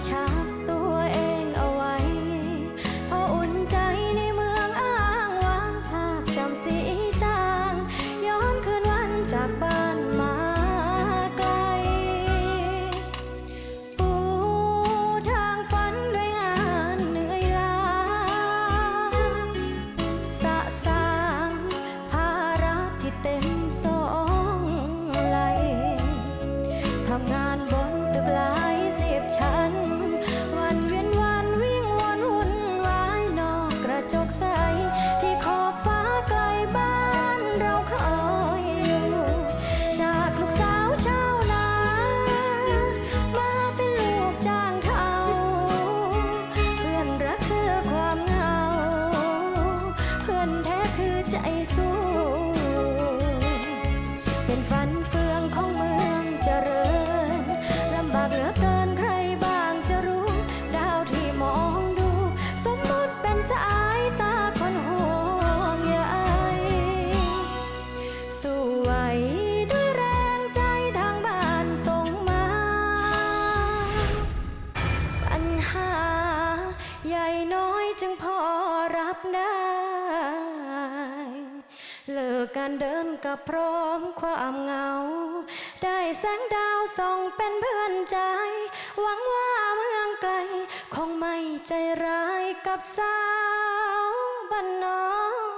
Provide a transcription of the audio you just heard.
샤샤 หา ใหญ่น้อยจึงพอรับได้ เลิกการเดินกับพร้อมความเงา ได้แสงดาวส่องเป็นเพื่อนใจ หวังว่าเมืองไกล คงไม่ใจร้ายกับสาวบ้านนอก